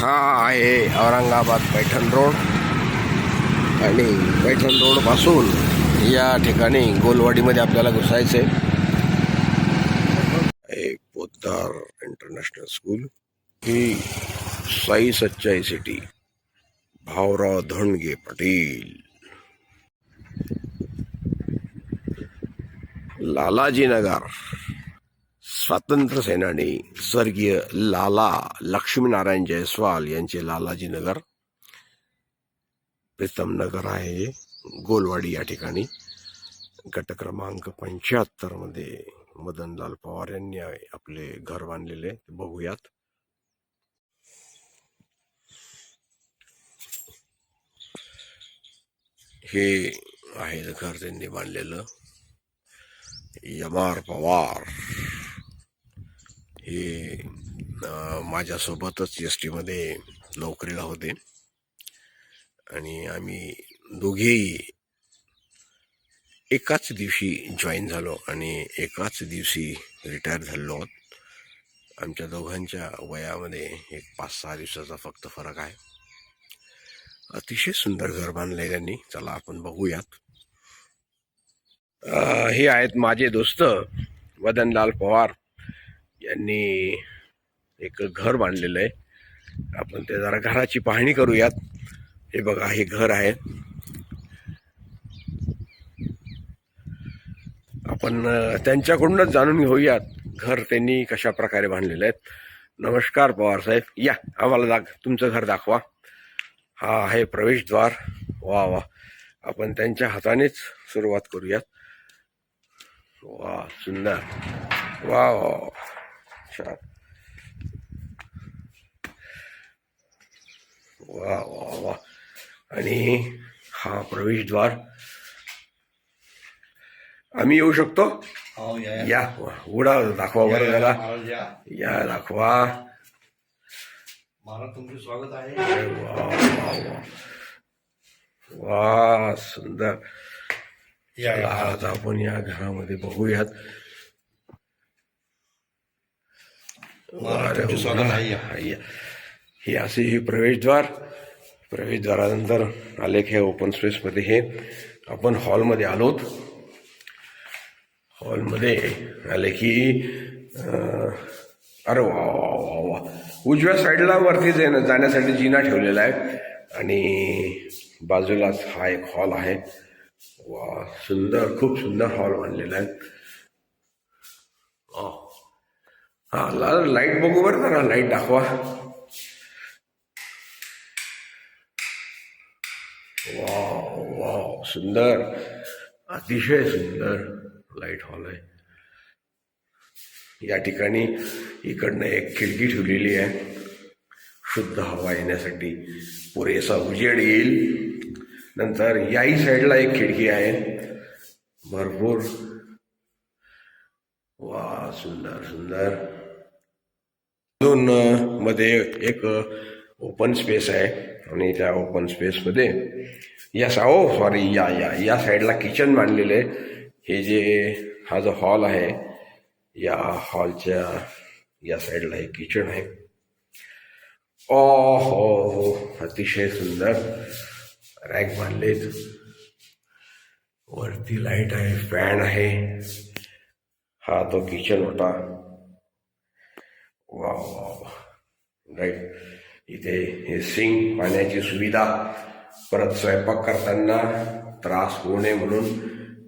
हा आहे औरंगाबाद पैठण रोड. आणि पैठण रोडपासून या ठिकाणी गोलवाडीमध्ये आपल्याला घुसायचं आहे पोद्दार इंटरनॅशनल स्कूल. ही साई सच्चाई सिटी. भावराव धणगे पाटील. लालाजी नगर स्वातंत्र्य सेनानी स्वर्गीय लाला लक्ष्मीनारायण जयस्वाल यांचे लालाजी नगर. प्रीतम नगर आहे. गोलवाडी या ठिकाणी. गट क्रमांक पंच्याहत्तरमध्ये मदनलाल पवार यांनी आपले घर बांधलेले. बघूयात. हे आहे घर त्यांनी बांधलेलं. यमार पवार. हे माझ्यासोबतच एस टीमध्ये नोकरीला होते. आणि आम्ही दोघेही एकाच दिवशी जॉईन झालो आणि एकाच दिवशी रिटायर झालो. आहोत आमच्या दोघांच्या वयामध्ये एक पाच सहा दिवसाचा फक्त फरक आहे. अतिशय सुंदर घर बांधलंय त्यांनी. चला आपण बघूयात. हे आहेत माझे दोस्त वदनलाल पवार. यांनी एक घर बांधलेलं आहे. आपण ते जरा घराची पाहणी करूयात. हे बघा हे घर आहे. आपण त्यांच्याकडूनच जाणून घेऊयात घर त्यांनी कशा प्रकारे बांधलेलं आहे. नमस्कार पवार साहेब. या आम्हाला दाख तुमचं घर दाखवा. हा आहे प्रवेशद्वार. वा वा. आपण त्यांच्या हातानेच सुरुवात करूयात. वा सुंदर. वा वा. वा. छान वा वा वा आणि हा प्रवेशद्वार आम्ही येऊ शकतो? हो या उडा दाखवा बरं या, जरा या. दाखवा. महाराज तुमचे स्वागत आहे. वा सुंदर. या. आज आपण या घरामध्ये बघूयात. तुमचे स्वागत आहे. हे असे हे प्रवेशद्वार प्रवेशद्वारानंतर आले की हे ओपन स्पेसमध्ये हे आपण हॉलमध्ये आलोत हॉलमध्ये आले की अरे वा वा वा वा उजव्या साईडला वरती जे- जाण्यासाठी जिना ठेवलेला आहे. आणि बाजूलाच हा एक हॉल आहे. वा सुंदर खूप सुंदर हॉल बांधलेला आहे. हा बघू बरं जरा लाईट दाखवा वाव वाव सुंदर, अतिशय सुंदर लाईट हॉल आहे या ठिकाणी इकडनं एक खिडकी ठेवलेली आहे. शुद्ध हवा येण्यासाठी पुरेसा उजेड येईल. नंतर याही साईडला एक खिडकी आहे. भरपूर. वा सुंदर सुंदर. दोन मध्ये एक ओपन स्पेस आहे. आणि त्या ओपन स्पेसमध्ये या साओ सॉरी oh, या या या साईडला किचन बांधलेलं आहे. हे जे हा जो हॉल आहे या हॉलच्या या साईडला हे किचन आहे. ओ हो हो अतिशय सुंदर. रॅक बांधलेत. वरती लाइट आहे फॅन आहे. हा तो किचन होता. वा वा राईट इथे हे सिंग पाण्याची सुविधा परत स्वयंपाक करताना त्रास होऊ नये म्हणून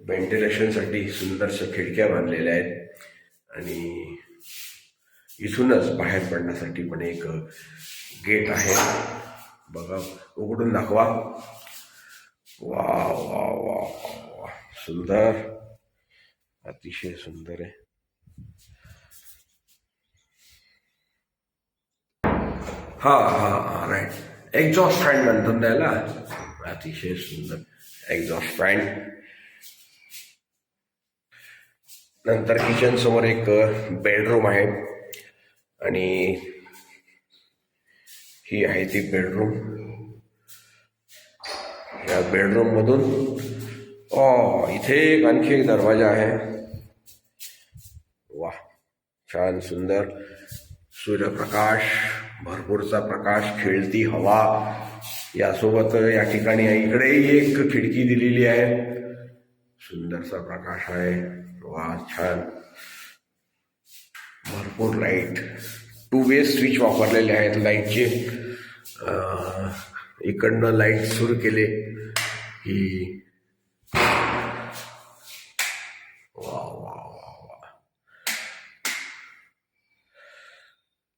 व्हेंटिलेशनसाठी सुंदरशा खिडक्या बांधलेल्या आहेत. आणि इथूनच बाहेर पडण्यासाठी पण एक गेट आहे. बघा उघडून दाखवा. वा वा वा वा सुंदर. अतिशय सुंदर आहे. हा हा हा राईट एक्झॉस्ट फॅन म्हणतात त्याला. अतिशय सुंदर. एक्झॉस्ट फॅन नंतर किचन समोर एक बेडरूम आहे. आणि ही आहे ती बेडरूम या बेडरूम मधून ओ इथे एक आणखी एक दरवाजा आहे. वा छान सुंदर. सूर्यप्रकाश. भरपूरचा प्रकाश खेळती हवा. यासोबत या ठिकाणी इकडेही एक खिडकी दिलेली आहे. सुंदरसा प्रकाश आहे. वा छान. भरपूर लाइट टू वे स्विच वापरलेले आहेत लाईटचे इकडनं लाइट सुरू केले. की वा वा वा वा.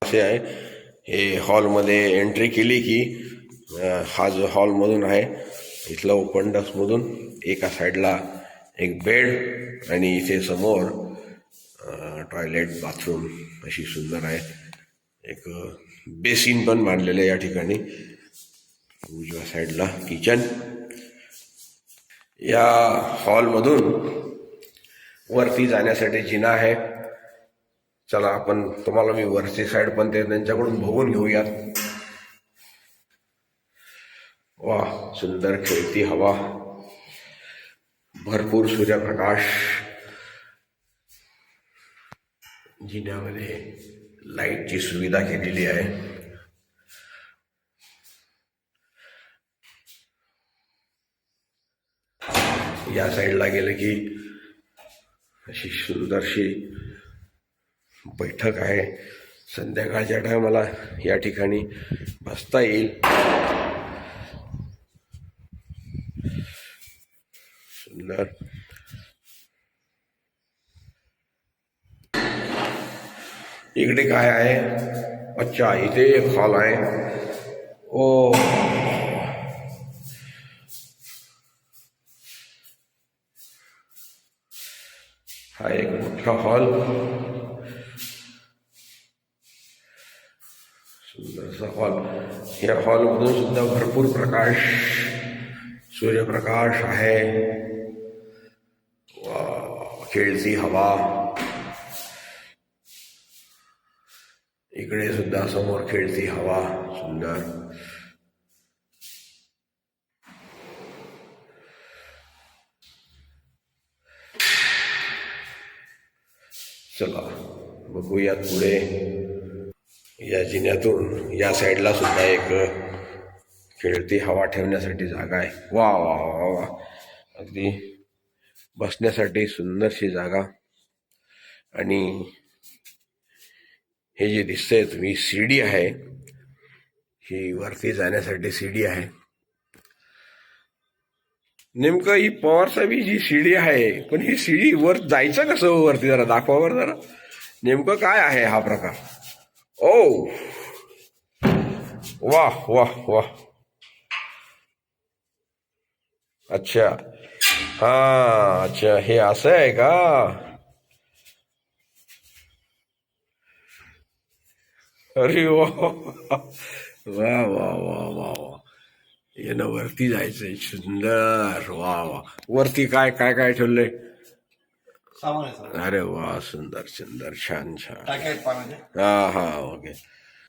असे आहे. हे हॉलमध्ये एंट्री केली की हा जो हॉलमधून आहे इथला ओपन डस्कमधून एका साईडला एक बेड आणि इथे समोर टॉयलेट बाथरूम अशी सुंदर आहे. एक बेसिन पण मांडलेलं आहे या ठिकाणी. उजव्या साईडला किचन. या हॉलमधून वरती जाण्यासाठी जिना आहे. चला आपण तुम्हाला मी वरची साईड पण ते त्यांच्याकडून बघून घेऊयात. वा सुंदर खेळती हवा. भरपूर सूर्यप्रकाश. जिन्यामध्ये लाईटची सुविधा केलेली आहे. या साईडला गेलं की अशी सुंदरशी बैठक आहे. संध्याकाळच्या टायमाला या ठिकाणी बसता येईल. सुंदर. इकडे काय आहे? अच्छा इथे एक हॉल आहे. ओ. हा एक मोठा हॉल सुंदरसा हॉल या हॉलमधून सुद्धा भरपूर प्रकाश, सूर्यप्रकाश आहे। वा खेळती हवा। इकडे सुद्धा समोर खेळती हवा, सुंदर। चला, बघूयात पुढे। या जिन्यातून या साईडला सुद्धा एक खेळती हवा ठेवण्यासाठी जागा आहे. वा वा वा वा अगदी बसण्यासाठी सुंदरशी जागा. आणि हे जे दिसतंय तुम्ही शिडी आहे. ही वरती जाण्यासाठी शिडी आहे. नेमकं ही पवार जी शिडी आहे पण ही शिडी वर जायचं कसं हो वरती जरा? दाखवावर जरा. नेमकं काय आहे हा प्रकार? ओ वाह वाह वाह अच्छा हा अच्छा हे असं आहे का अरे वा वा वा वा वा वा येणं वरती जायचंय. सुंदर. वा वा वरती काय काय काय ठेवलंय? अरे वा सुंदर सुंदर छान छान. हा हा ओके.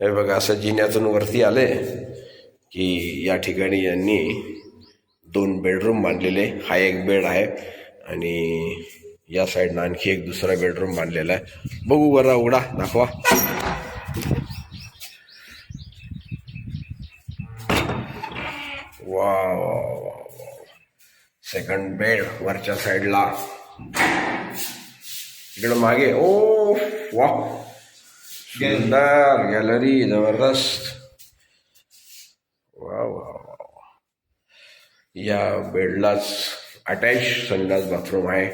हे बघा असं जिन्यातून वरती आले की या ठिकाणी यांनी दोन बेडरूम बांधलेले. हा एक बेड आहे आणि या साईडनं आणखी एक दुसरा बेडरूम बांधलेला आहे. बघू बरं उघडा दाखवा. वा वा वा सेकंड बेड वरच्या साईडला इकडं मागे ओ वा सुंदर गॅलरी जबरदस्त वा वा वा वा. या बेडलाच अटॅच संडास बाथरूम आहे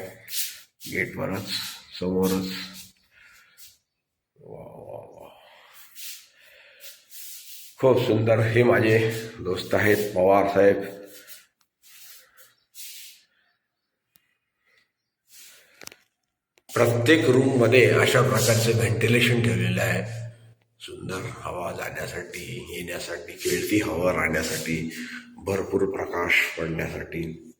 गेटवरच समोरच वा वा वा खूप सुंदर हे माझे दोस्त आहेत पवार साहेब प्रत्येक रूममध्ये अशा प्रकारचे व्हेंटिलेशन ठेवलेलं आहे. सुंदर हवा जाण्यासाठी येण्यासाठी खेळती हवा राहण्यासाठी भरपूर प्रकाश पडण्यासाठी.